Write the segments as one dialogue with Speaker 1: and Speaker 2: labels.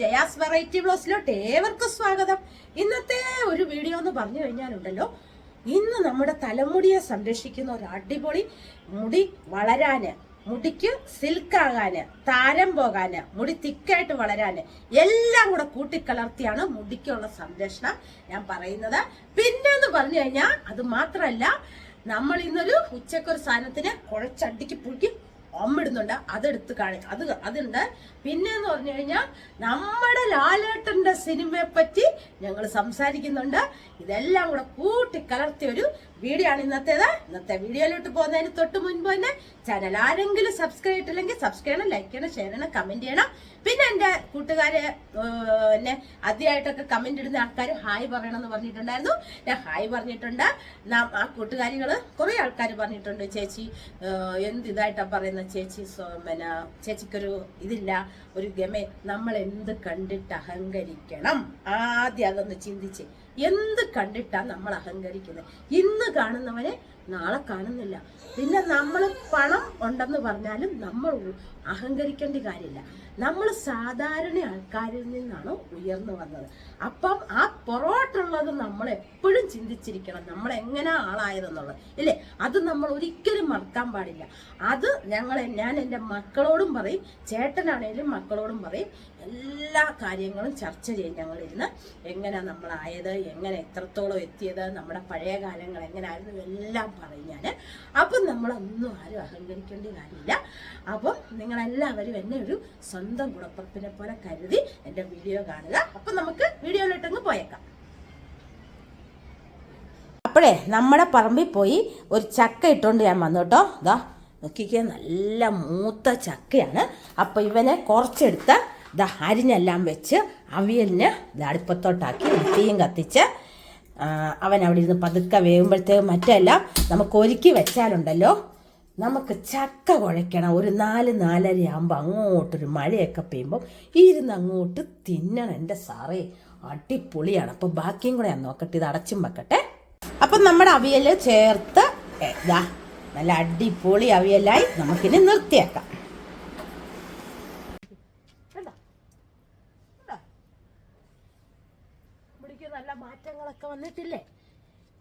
Speaker 1: Jaya's variety ബ്ലോസിലോട്ട് ഏവർക്കും സ്വാഗതം. ഇന്നത്തെ ഒരു വീഡിയോ എന്ന് പറഞ്ഞു കഴിഞ്ഞാലുണ്ടല്ലോ ഇന്ന് നമ്മുടെ തലമുടിയെ സംരക്ഷിക്കുന്ന ഒരു അടിപൊളി മുടി വളരാന് മുടിക്ക് സിൽക്ക് ആകാന് താരം പോകാന് മുടി തിക്കായിട്ട് വളരാന് എല്ലാം കൂടെ കൂട്ടിക്കലർത്തിയാണ് മുടിക്കുള്ള സംരക്ഷണം ഞാൻ പറയുന്നത്. പിന്നെ എന്ന് പറഞ്ഞു കഴിഞ്ഞാൽ അത് മാത്രമല്ല നമ്മൾ ഇന്നൊരു ഉച്ചക്കൊരു സാധനത്തിന് കുഴച്ചടിക്ക് പുഴുക്കി ഒമ്മിടുന്നുണ്ട് അതെടുത്ത് കാണി അത് അതുണ്ട് പിന്നെ എന്ന് പറഞ്ഞു കഴിഞ്ഞാൽ നമ്മുടെ ലാലേട്ടന്റെ സിനിമയെ പറ്റി ഞങ്ങൾ സംസാരിക്കുന്നുണ്ട്. ഇതെല്ലാം കൂടെ കൂട്ടി കലർത്തിയ ഒരു വീഡിയോ ആണ് ഇന്നത്തേത്. ഇന്നത്തെ വീഡിയോയിലോട്ട് പോകുന്നതിന് തൊട്ട് മുൻപ് തന്നെ ചാനൽ ആരെങ്കിലും സബ്സ്ക്രൈബ് ചെയ്തിട്ടില്ലെങ്കിൽ സബ്സ്ക്രൈബ് ചെയ്യണം ലൈക്ക് ചെയ്യണം ഷെയർ ചെയ്യണം കമന്റ് ചെയ്യണം. പിന്നെ എന്റെ കൂട്ടുകാരെ എന്നെ ആദ്യമായിട്ടൊക്കെ കമന്റ് ഇടുന്ന ആൾക്കാർ ഹായ് പറയണം എന്ന് പറഞ്ഞിട്ടുണ്ടായിരുന്നു. ഞാൻ ഹായ് പറഞ്ഞിട്ടുണ്ട്. ആ കൂട്ടുകാരികൾ കുറേ ആൾക്കാർ പറഞ്ഞിട്ടുണ്ട് ചേച്ചി എന്ത് ഇതായിട്ടാ പറയുന്നത് ചേച്ചി പിന്നെ ചേച്ചിക്കൊരു ഇതില്ല. ഒരു ഗമേ നമ്മൾ എന്ത് കണ്ടിട്ട് അഹങ്കരിക്കണം ആദ്യം അതൊന്ന് ചിന്തിച്ച്. എന്ത് കണ്ടിട്ടാണ് നമ്മൾ അഹങ്കരിക്കുന്നത് ഇന്ന് കാണുന്നവനെ നാളെ കാണുന്നില്ല. പിന്നെ നമ്മൾ പണം ഉണ്ടെന്ന് പറഞ്ഞാലും നമ്മൾ അഹങ്കരിക്കേണ്ട കാര്യമില്ല. നമ്മൾ സാധാരണ ആൾക്കാരിൽ നിന്നാണ് ഉയർന്നു വന്നത്. അപ്പം ആ പുറകോട്ടുള്ളത് നമ്മൾ എപ്പോഴും ചിന്തിച്ചിരിക്കണം നമ്മൾ എങ്ങനെ ആളായതെന്നുള്ളത്. ഇല്ലേ? അത് നമ്മൾ ഒരിക്കലും മറക്കാൻ പാടില്ല. അത് ഞങ്ങൾ ഞാൻ എന്റെ മക്കളോടും പറയും ചേട്ടനാണേലും മക്കളോടും പറയും എല്ലാ കാര്യങ്ങളും ചർച്ച ചെയ്യും ഞങ്ങളിരുന്ന്. എങ്ങനെ നമ്മളായത് എങ്ങനെ എത്രത്തോളം എത്തിയത് നമ്മുടെ പഴയ കാലങ്ങൾ എങ്ങനെയായിരുന്നു എല്ലാം പറയും ഞാൻ അപ്പം നമ്മളൊന്നും ആരും അഹങ്കരിക്കേണ്ട കാര്യമില്ല. അപ്പം നിങ്ങളെല്ലാവരും എന്നെ ഒരു സ്വന്തം ഗുണപ്പുറപ്പിനെ പോലെ കരുതി എന്റെ വീഡിയോ കാണുക. അപ്പം നമുക്ക് വീഡിയോയിലോട്ടങ്ങ് പോയേക്കാം. അപ്പോഴേ നമ്മുടെ പറമ്പിൽ പോയി ഒരു ചക്ക ഇട്ടുകൊണ്ട് ഞാൻ വന്നു കേട്ടോ. ഇതാ നോക്കിക്കേ നല്ല മൂത്ത ചക്കയാണ്. അപ്പോൾ ഇവനെ കുറച്ചെടുത്ത് ഇതാ അരിഞ്ഞെല്ലാം വെച്ച് അവിയലിന് അടുപ്പത്തോട്ടാക്കി തീയും കത്തിച്ച് അവൻ അവിടെ ഇരുന്ന് പതുക്കെ വേവുമ്പോഴത്തേക്കും മറ്റെല്ലാം നമുക്ക് ഒരുക്കി വെച്ചാലുണ്ടല്ലോ. നമുക്ക് ചക്ക കുഴയ്ക്കണം. ഒരു നാല് നാലര ആകുമ്പോൾ അങ്ങോട്ടൊരു മഴയൊക്കെ പെയ്യുമ്പോൾ ഇരുന്ന് അങ്ങോട്ട് തിന്നണം എന്റെ സാറേ. അടിപൊളിയാണ്. അപ്പോൾ ബാക്കിയും കൂടെ ഞാൻ നോക്കട്ടെ ഇത് അടച്ചും വെക്കട്ടെ. അപ്പം നമ്മുടെ അവിയൽ ചേർത്ത് ഇതാ നല്ല അടിപൊളി അവിയലായി നമുക്കിനി നിർത്തിയേക്കാം. നല്ല മാറ്റങ്ങളൊക്കെ വന്നിട്ടില്ലേ?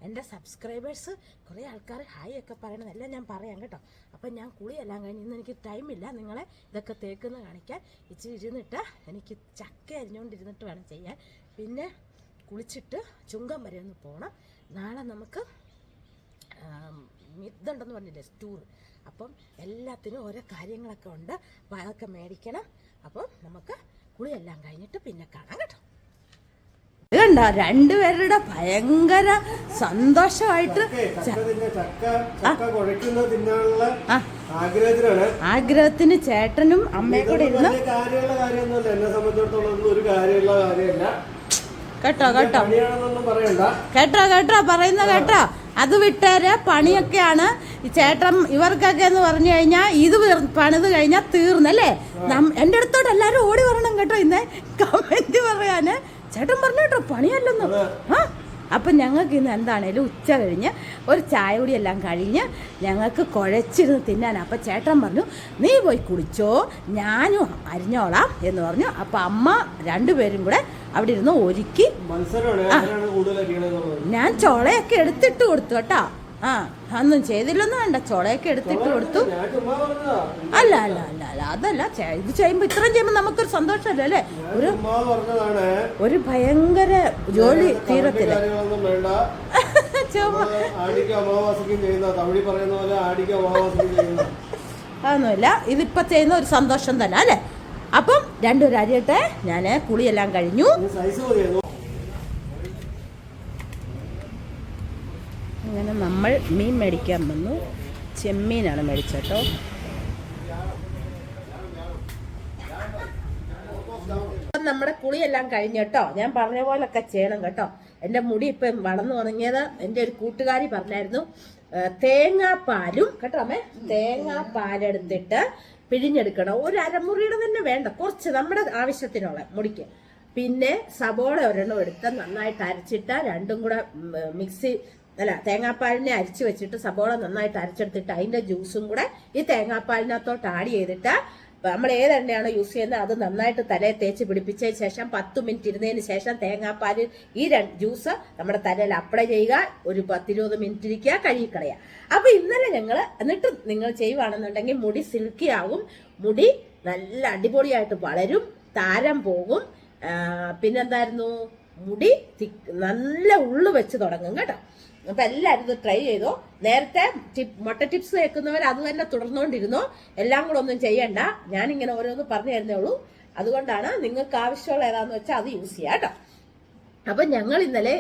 Speaker 1: എന്റെ സബ്സ്ക്രൈബേഴ്സ് കുറേ ആൾക്കാർ ഹായ് ഒക്കെ പറയണതെല്ലാം ഞാൻ പറയാം കേട്ടോ. അപ്പം ഞാൻ കുളിയെല്ലാം കഴിഞ്ഞ് ഇന്ന് എനിക്ക് ടൈമില്ല നിങ്ങളെ ഇതൊക്കെ തേക്കുന്ന കാണിക്കാൻ ഇച്ചിരി ഇരുന്നിട്ട് എനിക്ക് ചക്ക അരിഞ്ഞുകൊണ്ടിരുന്നിട്ട് വേണം ചെയ്യാൻ. പിന്നെ കുളിച്ചിട്ട് ചുങ്കം വരെ ഒന്ന് പോകണം നാളെ നമുക്ക് ഇതുണ്ടെന്ന് പറഞ്ഞില്ലേ ടൂർ അപ്പം എല്ലാത്തിനും ഓരോ കാര്യങ്ങളൊക്കെ ഉണ്ട്. അപ്പം അതൊക്കെ മേടിക്കണം. അപ്പം നമുക്ക് കുളിയെല്ലാം കഴിഞ്ഞിട്ട് പിന്നെ കാണാം കേട്ടോ. ഇത് രണ്ടുപേരുടെ ഭയങ്കര സന്തോഷമായിട്ട് ആഗ്രഹത്തിന് ചേട്ടനും അമ്മയും കൂടെ ഇരുന്ന്
Speaker 2: കാര്യമുള്ള കാര്യമൊന്നുമല്ല. എന്നെ സംബന്ധിച്ചിടത്തോളം ഒരു കാര്യമുള്ള കാര്യമല്ല.
Speaker 1: കേട്ടോ കേട്ടോ. കേട്ടോ കേട്ടോ പറയുന്ന കേട്ടോ. അത് വിട്ടേര് പണിയൊക്കെയാണ്. ചേട്ടൻ ഇവർക്കൊക്കെ എന്ന് പറഞ്ഞു കഴിഞ്ഞാൽ ഇത് പണിത് കഴിഞ്ഞാൽ തീർന്നല്ലേ? എന്റെ എന്റെ അടുത്തോട്ട് എല്ലാവരും ഓടി വരണം കേട്ടോ ഇന്ന്. കമന്റ് പറയാന് ചേട്ടൻ പറഞ്ഞു കേട്ടോ പണിയല്ലെന്ന്. ആ അപ്പം ഞങ്ങൾക്ക് ഇന്ന് എന്താണേലും ഉച്ച കഴിഞ്ഞ് ഒരു ചായ കൂടി എല്ലാം കഴിഞ്ഞ് ഞങ്ങൾക്ക് കുഴച്ചിരുന്ന് തിന്നാൻ അപ്പം ചേട്ടൻ പറഞ്ഞു നീ പോയി കുടിച്ചോ ഞാനും അരിഞ്ഞോളാം എന്ന് പറഞ്ഞു. അപ്പം അമ്മ രണ്ടുപേരും കൂടെ അവിടെ ഇരുന്ന് ഒരുക്കി. ഞാൻ ചോളയൊക്കെ എടുത്തിട്ട് കൊടുത്തു കേട്ടോ. ആ ഒന്നും ചെയ്തില്ലൊന്നും വേണ്ട. ചോളയൊക്കെ എടുത്തിട്ട് കൊടുത്തു. അല്ല അല്ല അല്ല അല്ല അതല്ല. ഇത് ചെയ്യുമ്പോൾ ഇത്രയും ചെയ്യുമ്പോൾ നമുക്കൊരു സന്തോഷമല്ലേ അല്ലേ? ഒരു ഒരു ഭയങ്കര ജോലി തീരത്തില്ല അതൊന്നുമില്ല. ഇതിപ്പോൾ ചെയ്യുന്ന ഒരു സന്തോഷം തന്നെ അല്ലേ? അപ്പം രണ്ടു അരിയട്ടെ. ഞാൻ കുളിയെല്ലാം കഴിഞ്ഞു. അങ്ങനെ നമ്മൾ മീൻ മേടിക്കാൻ വന്നു. ചെമ്മീനാണ് മേടിച്ചേട്ടോ. നമ്മുടെ കുളിയെല്ലാം കഴിഞ്ഞു കേട്ടോ. ഞാൻ പറഞ്ഞ പോലൊക്കെ ചെയ്യണം കേട്ടോ. എന്റെ മുടി ഇപ്പം വളർന്നു തുടങ്ങിയത് എന്റെ ഒരു കൂട്ടുകാരി പറഞ്ഞായിരുന്നു. തേങ്ങാപ്പാലും കേട്ടോ അമ്മേ തേങ്ങാപ്പാലെടുത്തിട്ട് പിഴിഞ്ഞെടുക്കണം. ഒരു അരമുറിയുടെ തന്നെ വേണ്ട. കുറച്ച് നമ്മുടെ ആവശ്യത്തിനുള്ള മുടിക്ക്. പിന്നെ സബോള ഒരെണ്ണം എടുത്ത് നന്നായിട്ട് അരച്ചിട്ട് രണ്ടും കൂടെ മിക്സി അല്ല തേങ്ങാപ്പാലിനെ അരിച്ചു വെച്ചിട്ട് സബോള നന്നായിട്ട് അരച്ചെടുത്തിട്ട് അതിന്റെ ജ്യൂസും കൂടെ ഈ തേങ്ങാപ്പാലിനകത്തോട്ട് ആഡ് ചെയ്തിട്ട് നമ്മൾ ഏത് എണ്ണയാണോ യൂസ് ചെയ്യുന്നത് അത് നന്നായിട്ട് തലയിൽ തേച്ച് പിടിപ്പിച്ചതിന് ശേഷം പത്ത് മിനിറ്റ് ഇരുന്നതിന് ശേഷം തേങ്ങാപ്പാൽ ഈ ജ്യൂസ് നമ്മുടെ തലയിൽ അപ്ലൈ ചെയ്യുക. ഒരു പത്തിരുപത് മിനിറ്റ് ഇരിക്കുക കഴുകിക്കളയുക. അപ്പൊ ഇന്നലെ ഞങ്ങൾ എന്നിട്ട് നിങ്ങൾ ചെയ്യുവാണെന്നുണ്ടെങ്കിൽ മുടി സിൽക്കി ആകും മുടി നല്ല അടിപൊളിയായിട്ട് വളരും താരം പോകും. പിന്നെന്തായിരുന്നു? മുടി നല്ല ഉള്ളു വെച്ച് തുടങ്ങും കേട്ടോ. അപ്പൊ എല്ലാവരും ഇത് ട്രൈ ചെയ്തോ. നേരത്തെ ടിപ്പ് മുട്ട ടിപ്സ് കേൾക്കുന്നവർ അത് തന്നെ തുടർന്നുകൊണ്ടിരുന്നോ. എല്ലാം കൂടെ ഒന്നും ചെയ്യണ്ട. ഞാനിങ്ങനെ ഓരോന്ന് പറഞ്ഞു തരുന്നേ ഉള്ളൂ. അതുകൊണ്ടാണ് നിങ്ങൾക്ക് ആവശ്യമുള്ള ഏതാന്ന് വെച്ചാൽ അത് യൂസ് ചെയ്യാം കേട്ടോ. അപ്പൊ ഞങ്ങൾ ഇന്നലെ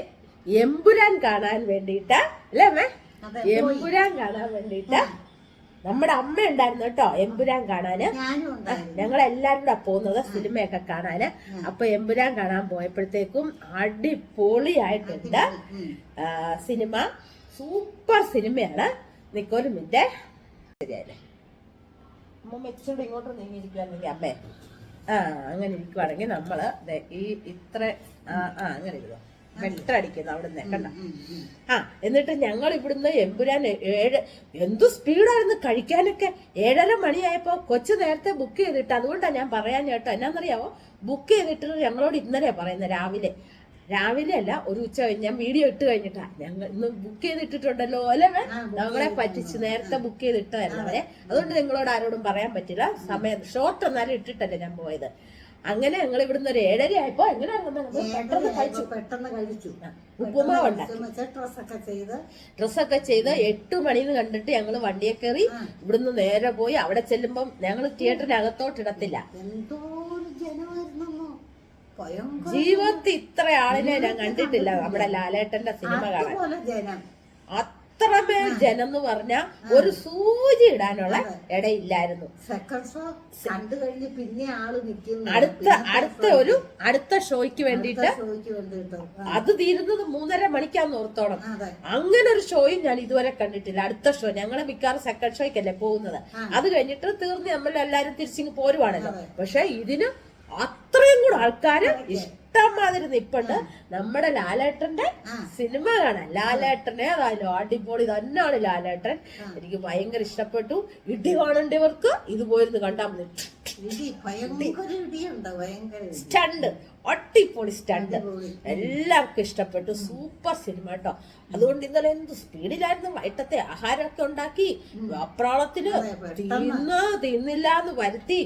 Speaker 1: എമ്പുരാൻ കാണാൻ വേണ്ടിയിട്ട് അല്ലേ അമ്മേ? എമ്പുരാൻ കാണാൻ വേണ്ടിയിട്ട് നമ്മുടെ അമ്മ ഉണ്ടായിരുന്നു കേട്ടോ എമ്പുരാൻ കാണാന്. ഞങ്ങൾ എല്ലാരും കൂടെ പോകുന്നത് സിനിമയൊക്കെ കാണാന്. അപ്പൊ എമ്പുരാൻ കാണാൻ പോയപ്പോഴത്തേക്കും അടിപൊളിയായിട്ടുണ്ട്. ആ, സിനിമ സൂപ്പർ സിനിമയാണ്. നിക്കോരു മിനിറ്റ് അമ്മ ഇച്ചിരി ഇങ്ങോട്ട് നീങ്ങിയിരിക്കുകയാണെങ്കിൽ അമ്മേ. ആ അങ്ങനെ ഇരിക്കുവാണെങ്കിൽ നമ്മൾ ഈ ഇത്ര ആ ആ അങ്ങനെ ഇരുന്നോ വെട്ടടിക്കുന്നു അവിടെ നിന്ന് കണ്ട. ആ എന്നിട്ട് ഞങ്ങൾ ഇവിടുന്ന് എമ്പുരാൻ ഏഴ് എന്തു സ്പീഡായിരുന്നു കഴിക്കാനൊക്കെ. ഏഴര മണിയായപ്പോൾ കൊച്ചു നേരത്തെ ബുക്ക് ചെയ്തിട്ട് അതുകൊണ്ടാണ് ഞാൻ പറയാൻ കേട്ടോ. എന്നാന്നറിയാവോ? ബുക്ക് ചെയ്തിട്ട് ഞങ്ങളോട് ഇന്നലെ പറയുന്നത് രാവിലെ. രാവിലെ അല്ല ഒരു ഉച്ച കഴിഞ്ഞ് ഞാൻ വീഡിയോ ഇട്ട് കഴിഞ്ഞിട്ടാ. ഞങ്ങൾ ഇന്ന് ബുക്ക് ചെയ്തിട്ടുണ്ടല്ലോ അല്ലേ നമ്മളെ പറ്റിച്ച് നേരത്തെ ബുക്ക് ചെയ്തിട്ടായിരുന്നു അവരെ അതുകൊണ്ട് നിങ്ങളോട് ആരോടും പറയാൻ പറ്റില്ല. സമയം ഷോർട്ട് എന്നാലും ഇട്ടിട്ടല്ലേ ഞാൻ പോയത്. അങ്ങനെ ഞങ്ങൾ ഇവിടുന്ന് ഒരു ഏഴര ആയപ്പോ പെട്ടെന്ന് കഴിച്ചു.
Speaker 3: പെട്ടെന്ന് കഴിച്ചു. ഡ്രസ്സൊക്കെ ചെയ്ത്.
Speaker 1: ഡ്രസ്സൊക്കെ ചെയ്ത് എട്ട് മണിന്ന് കണ്ടിട്ട് ഞങ്ങൾ വണ്ടിയെ കയറി. ഇവിടുന്ന് നേരെ പോയി അവിടെ ചെല്ലുമ്പം ഞങ്ങൾ തിയേറ്ററിനകത്തോട്ട് ഇടത്തില്ല.
Speaker 3: എന്തോ ജനമായിരുന്നോ
Speaker 1: ജീവിതത്തിൽ ഇത്ര ആളിനെ ഞാൻ കണ്ടിട്ടില്ല. നമ്മുടെ ലാലേട്ടന്റെ സിനിമ കാണാൻ. അത്രമേൽ ജനം എന്ന് പറഞ്ഞ ഒരു സൂചി ഇടാനുള്ള ഇടയില്ലായിരുന്നു.
Speaker 3: കണ്ടു കഴിഞ്ഞ് പിന്നെ ആൾ നിൽക്കുന്നു
Speaker 1: അടുത്ത അടുത്ത ഒരു അടുത്ത ഷോയ്ക്ക് വേണ്ടിയിട്ട്
Speaker 3: വേണ്ടിട്ട്
Speaker 1: അത് തീരുന്നത് മൂന്നര മണിക്കാന്ന് ഓർത്തോണം. അങ്ങനെ ഒരു ഷോയും ഞാൻ ഇതുവരെ കണ്ടിട്ടില്ല. അടുത്ത ഷോ. ഞങ്ങൾ മിക്കവാറും സെക്കൻഡ് ഷോയ്ക്കല്ലേ പോകുന്നത്. അത് കഴിഞ്ഞിട്ട് തീർന്ന് നമ്മൾ എല്ലാരും തിരിച്ചിങ് പോരുവാണല്ലോ. പക്ഷെ ഇതിന് അത്രയും കൂടെ ആൾക്കാര് ഇഷ്ടമാതിരി നിപ്പുണ്ട്. നമ്മുടെ ലാലേട്ടന്റെ സിനിമ കാണാൻ. ലാലേട്ടനെ അതായാലും അടിപൊളി തന്നെയാണ് ലാലേട്ടൻ. എനിക്ക് ഭയങ്കര ഇഷ്ടപ്പെട്ടു. ഇടി കാണേണ്ടവർക്ക് ഇത് പോയിരുന്നു കണ്ടാൽ മതി. സ്റ്റണ്ട്. അടിപൊളി സ്റ്റണ്ട്. എല്ലാവർക്കും ഇഷ്ടപ്പെട്ടു. സൂപ്പർ സിനിമ കേട്ടോ. അതുകൊണ്ട് ഇന്നലെ എന്ത് സ്പീഡിലായിരുന്നു. വൈകിട്ടത്തെ ആഹാരമൊക്കെ ഉണ്ടാക്കി. അപ്രാളത്തിന്
Speaker 3: പെട്ടെന്ന്.
Speaker 1: തിന്ന് തിന്നില്ല എന്ന് വരുത്തി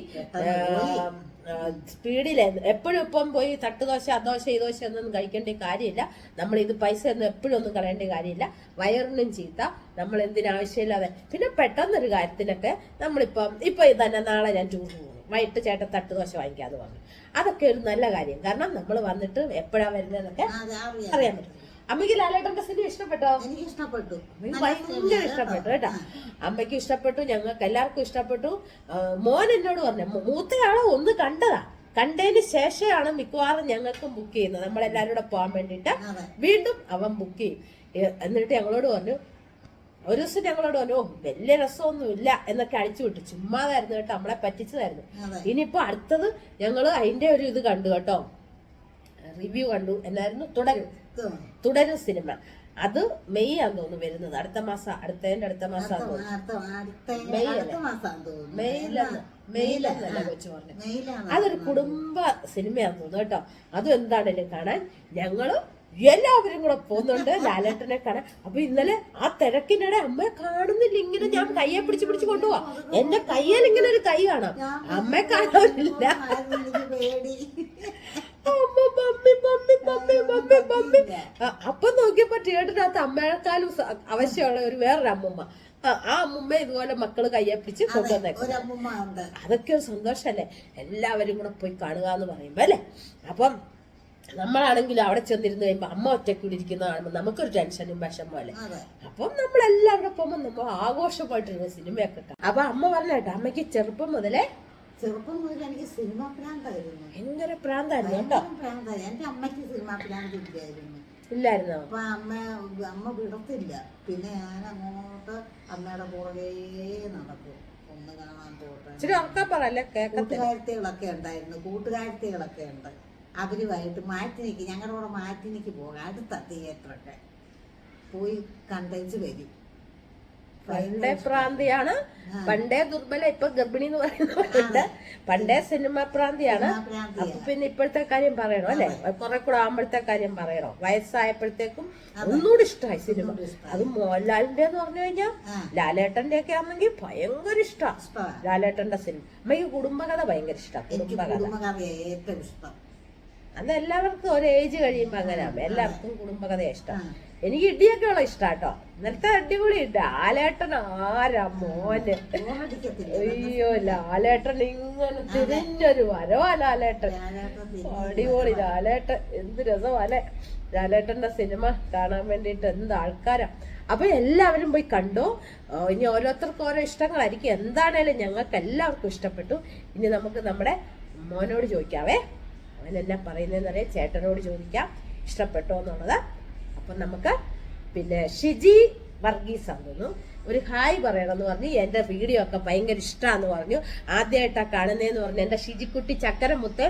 Speaker 1: സ്പീഡിൽ എപ്പോഴും ഇപ്പം പോയി തട്ടുദോശ അദോശ ഈ ദോശ ഒന്നും കഴിക്കേണ്ട കാര്യമില്ല. നമ്മൾ ഇത് പൈസ ഒന്നും എപ്പോഴും ഒന്നും കളയേണ്ട കാര്യമില്ല. വയറിനും ചീത്ത. നമ്മൾ എന്തിനാവശ്യമില്ലാതെ പിന്നെ പെട്ടെന്നൊരു കാര്യത്തിനൊക്കെ നമ്മളിപ്പം ഇപ്പൊ തന്നെ നാളെ ഞാൻ ടൂർ പോകുന്നു വൈകിട്ട് ചേട്ടൻ തട്ടുദോശ വാങ്ങിക്കാതെ പറഞ്ഞു. അതൊക്കെ ഒരു നല്ല കാര്യം. കാരണം നമ്മൾ വന്നിട്ട് എപ്പോഴാ വരുന്നതെന്നൊക്കെ അറിയാൻ പറ്റും. അമ്മയ്ക്ക് ലാലേട്ടന്റെ സിനിമ ഇഷ്ടപ്പെട്ടോ?
Speaker 3: എനിക്ക് ഇഷ്ടപ്പെട്ടു.
Speaker 1: ഭയങ്കര ഇഷ്ടപ്പെട്ടു കേട്ടോ. അമ്മയ്ക്ക് ഇഷ്ടപ്പെട്ടു ഞങ്ങൾക്ക് എല്ലാവർക്കും ഇഷ്ടപ്പെട്ടു. മോൻ എന്നോട് പറഞ്ഞു മൂത്തയാളോ ഒന്ന് കണ്ടതാ. കണ്ടതിന് ശേഷമാണ് മിക്കവാറും ഞങ്ങൾക്കും ബുക്ക് ചെയ്യുന്നത്. നമ്മളെല്ലാവരും കൂടെ പോകാൻ വേണ്ടിയിട്ട് വീണ്ടും അവൻ ബുക്ക് ചെയ്യും. എന്നിട്ട് ഞങ്ങളോട് പറഞ്ഞു ഒരു ദിവസം ഞങ്ങളോട് പറഞ്ഞു "ഓ, വലിയ രസമൊന്നുമില്ല എന്നൊക്കെ അടിച്ചു വിട്ടു. ചുമ്മാതായിരുന്നു കേട്ടോ നമ്മളെ പറ്റിച്ചതായിരുന്നു. ഇനിയിപ്പോ അടുത്തത് ഞങ്ങൾ അതിന്റെ ഒരു ഇത് കണ്ടു കേട്ടോ. റിവ്യൂ കണ്ടു എന്നായിരുന്നു തുടരും തുടരും. സിനിമ. അത് മെയ് ആന്ന് തോന്നുന്നു വരുന്നത്. അടുത്ത മാസം അടുത്തതിന്റെ അടുത്ത മാസം കൊച്ചു പറഞ്ഞു? അതൊരു കുടുംബ സിനിമയാന്ന് തോന്നുന്നു കേട്ടോ. അതും എന്താണേലും കാണാൻ ഞങ്ങൾ എല്ലാവരും കൂടെ പോകുന്നുണ്ട്. ലാലേട്ടനെ കാണാൻ. അപ്പൊ ഇന്നലെ ആ തിരക്കിനിടെ അമ്മയെ കാണുന്നില്ല. ഇങ്ങനെ ഞാൻ കയ്യെ പിടിച്ച് പിടിച്ച് കൊണ്ടുപോവാ. എന്റെ കയ്യിൽ ഇങ്ങനെ ഒരു കൈ കാണാം. അമ്മയെ കാണാനില്ല അപ്പൊ നോക്കിയപ്പോ തിയേറ്ററിനകത്ത് അമ്മയെക്കാളും അവശ്യമുള്ള ആവശ്യമുള്ള ഒരു വേറൊരു അമ്മമ്മ. ആ, അമ്മുമ്മ ഇതുപോലെ മക്കൾ കയ്യെ പിടിച്ച് കൊണ്ടുവന്നേക്കും അതൊക്കെ ഒരു സന്തോഷല്ലേ? എല്ലാവരും കൂടെ പോയി കാണുക എന്ന് പറയുമ്പോ അല്ലേ? അപ്പം നമ്മളാണെങ്കിൽ അവിടെ ചെന്നിരുന്ന് കഴിയുമ്പോ അമ്മ ഒറ്റയ്ക്ക് ഇരിക്കുന്ന കാണുമ്പോൾ നമുക്കൊരു ടെൻഷനും വിഷമം അല്ലേ?
Speaker 3: അതെ.
Speaker 1: അപ്പം നമ്മളെല്ലാവരും പോകുമ്പോൾ നമ്മൾ ആഘോഷമായിട്ടിരുന്ന സിനിമയൊക്കെ അപ്പൊ അമ്മ പറഞ്ഞ കേട്ടോ അമ്മയ്ക്ക് ചെറുപ്പം മുതലേ
Speaker 3: ചെറുപ്പം മുതൽ എനിക്ക് സിനിമ പ്രാന്തായിരുന്നു
Speaker 1: ഭയങ്കര പ്രാന്തായിരുന്നു കേട്ടോ
Speaker 3: ഭയങ്കര പ്രാന്തായി എന്റെ അമ്മയ്ക്ക് സിനിമ പ്രാന്ത് ഇല്ലായിരുന്നു.
Speaker 1: ഇല്ലായിരുന്നോ?
Speaker 3: അപ്പൊ അമ്മ അമ്മ വിടത്തില്ല. പിന്നെ ഞാൻ അങ്ങോട്ട് അമ്മയുടെ പുറകേ നടക്കും. ഒന്ന് കാണാൻ പോട്ടെ. കൂട്ടുകാരത്തികളൊക്കെ ഉണ്ടായിരുന്നു. കൂട്ടുകാരത്തികളൊക്കെ ഉണ്ട്. അവരുമായിട്ട് മാറ്റിനിക്ക് ഞങ്ങളുടെ കൂടെ മാറ്റിനിക്ക് പോകാം. അടുത്ത തിയേറ്ററൊക്കെ പോയി കണ്ടേച്ച് വരും.
Speaker 1: പണ്ടേ പ്രാന്തിയാണ്. പണ്ടേ ദുർബല ഇപ്പൊ ഗർഭിണി എന്ന് പറയുന്നത് പണ്ടേ സിനിമ പ്രാന്തിയാണ്.
Speaker 3: പ്രാന്തിയാ.
Speaker 1: അപ്പൊ പിന്നെ ഇപ്പോഴത്തെ കാര്യം പറയണോ അല്ലെ? കുറെ കൂടെ ആകുമ്പോഴത്തെ കാര്യം പറയണോ. വയസ്സായപ്പോഴത്തേക്കും ഒന്നുകൂടി ഇഷ്ടമായി സിനിമ. അത് മോഹൻലാലിന്റെ എന്ന് പറഞ്ഞു കഴിഞ്ഞാൽ. ലാലേട്ടന്റെ ഒക്കെ ആണെങ്കിൽ ഭയങ്കര ഇഷ്ടം. ലാലേട്ടന്റെ സിനിമ. അമ്മയ്ക്ക് കുടുംബകഥ ഭയങ്കര ഇഷ്ടം.
Speaker 3: എനിക്ക്
Speaker 1: കുടുംബകഥ.
Speaker 3: ഏറ്റവും ഇഷ്ടം.
Speaker 1: അന്ന് എല്ലാവർക്കും ഒരു ഏജ് കഴിയുമ്പോ അങ്ങനെ എല്ലാവർക്കും കുടുംബകഥ ഇഷ്ടം. എനിക്ക് ഇടിയൊക്കെയുള്ള ഇഷ്ടാട്ടോ ഇന്നലത്തെ അടിപൊളി. ലാലേട്ടൻ ആരാ മോന്? അയ്യോ ലാലേട്ടൻ ഇങ്ങനെ തിരിഞ്ഞൊരു വരവാ ലാലേട്ടൻ. അടിപൊളി ലാലേട്ടൻ. എന്ത് രസമല്ലേ ലാലേട്ടന്റെ സിനിമ കാണാൻ വേണ്ടിയിട്ട് എന്ത് ആൾക്കാരാ. അപ്പൊ എല്ലാവരും പോയി കണ്ടു? ഇനി ഓരോരുത്തർക്കും ഓരോ ഇഷ്ടങ്ങളായിരിക്കും. എന്താണേലും ഞങ്ങൾക്ക് എല്ലാവർക്കും ഇഷ്ടപ്പെട്ടു. ഇനി നമുക്ക് നമ്മുടെ മോനോട് ചോദിക്കാവേ. അവനെന്നാ പറയുന്നതെന്നറിയാം ചേട്ടനോട് ചോദിക്കാം. ഇഷ്ടപ്പെട്ടോ എന്നുള്ളത്. അപ്പൊ നമുക്ക് പിന്നെ ഷിജി വർഗീസ് ആണെന്നു ഒരു ഹായ് പറയണമെന്ന് പറഞ്ഞു. എന്റെ വീഡിയോ ഒക്കെ ഭയങ്കര ഇഷ്ടമാന്ന് പറഞ്ഞു. ആദ്യമായിട്ടാ കാണുന്നതെന്ന് പറഞ്ഞു. എന്റെ ഷിജിക്കുട്ടി ചക്കരമുത്ത്.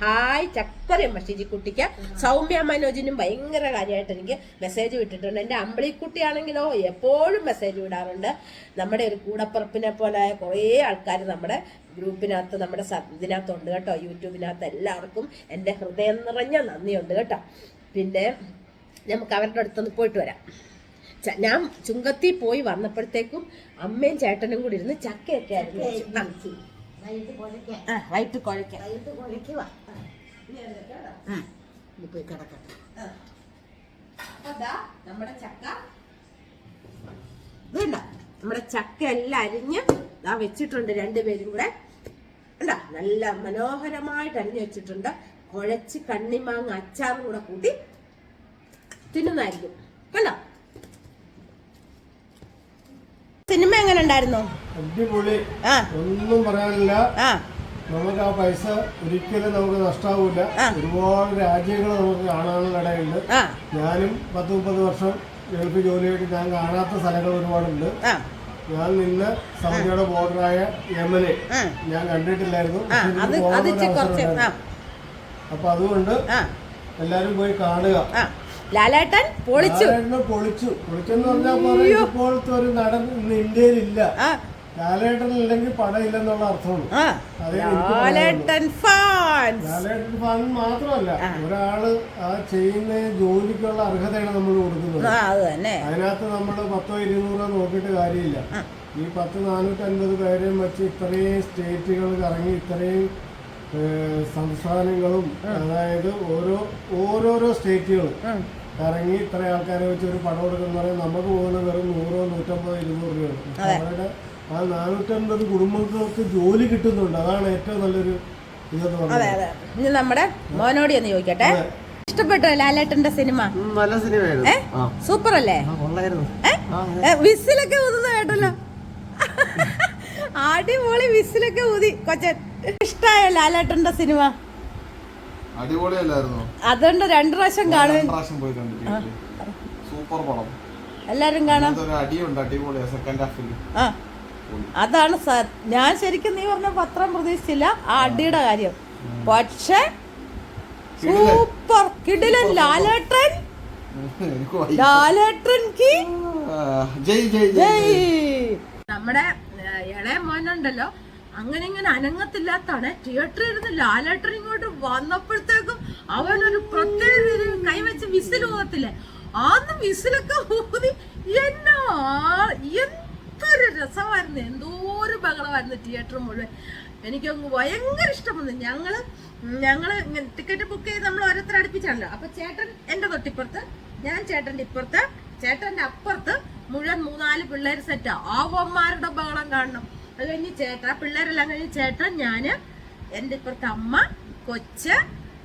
Speaker 1: ഹായ് ചക്കരയമ്മ ഷിജിക്കുട്ടിക്ക്. സൗമ്യ മനോജിനും ഭയങ്കര കാര്യമായിട്ട് എനിക്ക് മെസ്സേജ് വിട്ടിട്ടുണ്ട്. എന്റെ അമ്പിളിക്കുട്ടിയാണെങ്കിലോ എപ്പോഴും മെസ്സേജ് വിടാറുണ്ട്. നമ്മുടെ ഒരു കൂടപ്പുറപ്പിനെ പോലെ കുറേ ആൾക്കാർ നമ്മുടെ ഗ്രൂപ്പിനകത്ത് നമ്മുടെ ഇതിനകത്തുണ്ട് കേട്ടോ. യൂട്യൂബിനകത്ത് എല്ലാവർക്കും എന്റെ ഹൃദയം നിറഞ്ഞ നന്ദിയുണ്ട് കേട്ടോ. പിന്നെ നമുക്ക് അവരുടെ അടുത്തൊന്ന് പോയിട്ട് വരാം. ഞാൻ ചുങ്കത്തി പോയി വന്നപ്പോഴത്തേക്കും അമ്മയും ചേട്ടനും കൂടി ഇരുന്ന് ചക്കയൊക്കെ ആയിരുന്നു. ആ,
Speaker 3: വൈകിട്ട് പോയി കിടക്കട്ടെ.
Speaker 1: നമ്മുടെ ചക്ക. വേണ്ട. നമ്മുടെ ചക്ക എല്ലാം അരിഞ്ഞ് ആ വെച്ചിട്ടുണ്ട് രണ്ടുപേരും കൂടെ. കണ്ടാ? നല്ല മനോഹരമായിട്ട് അരിഞ്ഞു വെച്ചിട്ടുണ്ട്. കുഴച്ച് കണ്ണിമാങ്ങ അച്ചാറും കൂടെ കൂട്ടി തിന്നുന്നതായിരിക്കും. കണ്ടോ? സിനിമ എങ്ങനെ ഉണ്ടായിരുന്നു?
Speaker 2: അടിപൊളി. ഒന്നും പറയാനില്ല. നമുക്ക് ആ പൈസ ഒരിക്കലും നമുക്ക് നഷ്ടാവൂല ഒരുപാട് രാജ്യങ്ങൾ നമുക്ക് കാണാനുള്ള ഇടയുണ്ട്. ഞാനും പത്ത് മുപ്പത് വർഷം ഗൾഫ് ജോലിയായിട്ട് ഞാൻ കാണാത്ത സ്ഥലങ്ങൾ ഒരുപാടുണ്ട്. ഞാൻ നിന്ന് സൗദിയുടെ ബോർഡറായ യമനെ ഞാൻ കണ്ടിട്ടില്ലായിരുന്നു. അപ്പൊ അതുകൊണ്ട് എല്ലാരും പോയി കാണുക.
Speaker 1: ലാലേട്ടൻ പൊളിച്ചു.
Speaker 2: പൊളിച്ചു. പൊളിച്ചെന്ന് പറഞ്ഞാൽ പറയും ഇപ്പോഴത്തെ ഒരു നടൻ ഇന്ന് ഇന്ത്യയിലില്ല. ലാലേട്ടൻ ഇല്ലെങ്കിൽ അർത്ഥമാണ്
Speaker 1: ലാലേട്ടൻ ഫാൻസ്
Speaker 2: ലാലേട്ടൻ ഫാൻ മാത്രമല്ല ഒരാൾ ആ ചെയ്യുന്ന ജോലിക്കുള്ള അർഹതയാണ് നമ്മൾ കൊടുക്കുന്നത്. അതിനകത്ത് നമ്മൾ പത്തോ ഇരുന്നൂറോ നോക്കിയിട്ട് കാര്യമില്ല. ഈ പത്ത് നാനൂറ്റി അൻപത് പേരെയും വെച്ച് ഇത്രയും സ്റ്റേറ്റുകൾ കറങ്ങി ഇത്രയും സംസ്ഥാനങ്ങളും അതായത് ഓരോ ഓരോരോ സ്റ്റേറ്റുകളും
Speaker 1: ഇറങ്ങി
Speaker 2: കറങ്ങി ഇത്ര ആൾക്കാരെ വെച്ച് ഒരു പടം കൊടുക്കുന്ന പറയാൻ നമുക്ക് പോകുന്ന വെറും നൂറോ നൂറ്റമ്പതോ ഇരുന്നൂറ് രൂപയാണ്. അവരുടെ ആ നാനൂറ്റമ്പത് കുടുംബങ്ങൾക്ക് ജോലി കിട്ടുന്നുണ്ട്. അതാണ് ഏറ്റവും നല്ലൊരു ഇതെന്ന്
Speaker 1: പറഞ്ഞത്
Speaker 2: പറയുന്നത്
Speaker 1: അതെ. ഇനി നമ്മുടെ മോനോടി ഒന്ന് ചോദിക്കട്ടെ. ഇഷ്ടപ്പെട്ടോ ലാലേട്ടന്റെ സിനിമ?
Speaker 2: നല്ല സിനിമയായിരുന്നു.
Speaker 1: സൂപ്പർ അല്ലേ വിസിലൊക്കെ ഊതുന്ന കേട്ടല്ലോ. അടിപൊളി വിസിലൊക്കെ ഊതി. കൊച്ചൻ. ഇഷ്ടായോ ലാലേട്ടന്റെ സിനിമ?
Speaker 4: അടിപൊളിയല്ലായിരുന്നു?
Speaker 1: അതുകൊണ്ട് രണ്ടു പ്രാവശ്യം കാണും.
Speaker 4: സൂപ്പർ പടം.
Speaker 1: എല്ലാരും കാണാം? അതാണ് ഞാൻ ശരിക്കും നീ പറഞ്ഞ പത്രം പ്രതീക്ഷിച്ചില്ല ആ അടിയുടെ കാര്യം. പക്ഷേ സൂപ്പർ കിടിലൻ ലാലേട്ടൻ. ലാലേട്ടൻ കി
Speaker 4: ജയ് ജയ് ജയ്
Speaker 1: നമ്മുടെ ഇളയ മോനുണ്ടല്ലോ. അങ്ങനെ ഇങ്ങനെ അനങ്ങത്തില്ലാത്താണ്. തിയേറ്ററിൽ ഇരുന്ന് ലാലേട്ടൻ ഇങ്ങോട്ട് വന്നപ്പോഴത്തേക്കും അവനൊരു പ്രത്യേക രീതിയിൽ കൈവച്ച് വിസിൽ പോകത്തില്ലേ ആന്ന് വിസിലൊക്കെ ഊതി എന്നാ? എന്തൊരു രസമായിരുന്നു. എന്തോരു ബഹളമായിരുന്നു തിയേറ്റർ മുഴുവൻ. എനിക്കങ്ങ് ഭയങ്കര ഇഷ്ടം വന്നു ഞങ്ങൾ ഞങ്ങൾ ടിക്കറ്റ് ബുക്ക് ചെയ്ത് നമ്മൾ ഓരോരുത്തർ അടുപ്പിച്ചാണല്ലോ. അപ്പൊ ചേട്ടൻ എന്റെ തൊട്ടിപ്പുറത്ത് ഞാൻ ചേട്ടന്റെ ഇപ്പുറത്ത് ചേട്ടന്റെ അപ്പുറത്ത് മുഴുവൻ മൂന്നാൽ പിള്ളേർ സെറ്റാ ആവന്മാരുടെ ബഹളം കാണണം. അത് കഴിഞ്ഞ് ചേട്ടാ പിള്ളേരെല്ലാം കഴിഞ്ഞ് ചേട്ടൻ ഞാൻ എന്റെ ഇപ്പുറത്തെ അമ്മ കൊച്ച്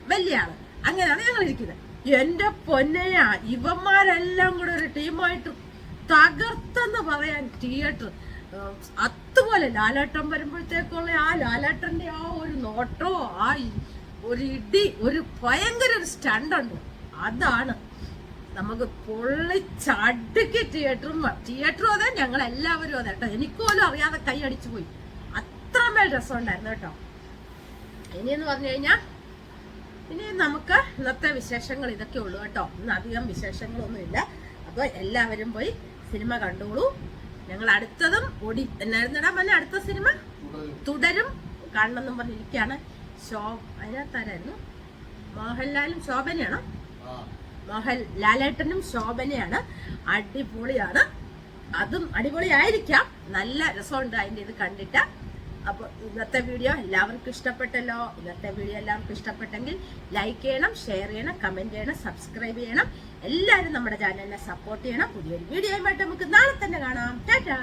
Speaker 1: വലിയ ആൾ അങ്ങനെയാണ് ഞങ്ങൾ ഇരിക്കുന്നത് എന്റെ പൊന്നയാ ഇവന്മാരെല്ലാം കൂടെ ഒരു ടീമായിട്ട് തകർത്തെന്ന് പറയാൻ തിയേറ്റർ അതുപോലെ ലാലാട്ടം വരുമ്പോഴത്തേക്കുള്ള ആ ലാലാട്ടന്റെ ആ ഒരു നോട്ടോ ആ ഒരു ഇടി ഒരു ഭയങ്കര ഒരു സ്റ്റണ്ടുണ്ട് അതാണ് നമുക്ക് പൊള്ളിച്ചടുക്കി തിയേറ്ററും തിയേറ്ററും അതെ ഞങ്ങൾ എല്ലാവരും അതെ കേട്ടോ. എനിക്കോലും അറിയാതെ കൈ അടിച്ചു പോയി. അത്രമേൽ രസമുണ്ടായിരുന്നു കേട്ടോ. ഇനിയെന്ന് പറഞ്ഞു കഴിഞ്ഞാൽ ഇനി നമുക്ക് ഇന്നത്തെ വിശേഷങ്ങൾ ഇതൊക്കെ ഉള്ളൂ കേട്ടോ. ഇന്ന് അധികം വിശേഷങ്ങളൊന്നുമില്ല. അപ്പോൾ എല്ലാവരും പോയി സിനിമ കണ്ടോളൂ. ഞങ്ങൾ അടുത്തതും ഓടി എന്നായിരുന്നടാ പറഞ്ഞ അടുത്ത സിനിമ? തുടരും. കാണണമെന്നും പറഞ്ഞിരിക്കുകയാണ്. ശോ അതിനകത്താരായിരുന്നു? മോഹൻലാലും ശോഭനയാണോ? മോഹൻ ലാലേട്ടനും ശോഭനയാണ്. അടിപൊളിയാണ്. അതും അടിപൊളിയായിരിക്കാം. നല്ല രസമുണ്ട് അതിന്റെ ഇത് കണ്ടിട്ട്. അപ്പോൾ ഇന്നത്തെ വീഡിയോ എല്ലാവർക്കും ഇഷ്ടപ്പെട്ടല്ലോ. ഇന്നത്തെ വീഡിയോ എല്ലാവർക്കും ഇഷ്ടപ്പെട്ടെങ്കിൽ ലൈക്ക് ചെയ്യണം ഷെയർ ചെയ്യണം കമന്റ് ചെയ്യണം സബ്സ്ക്രൈബ് ചെയ്യണം. എല്ലാവരും നമ്മുടെ ചാനലിനെ സപ്പോർട്ട് ചെയ്യണം. പുതിയൊരു വീഡിയോയുമായിട്ട് നമുക്ക് നാളെ തന്നെ കാണാം. ടാറ്റാ.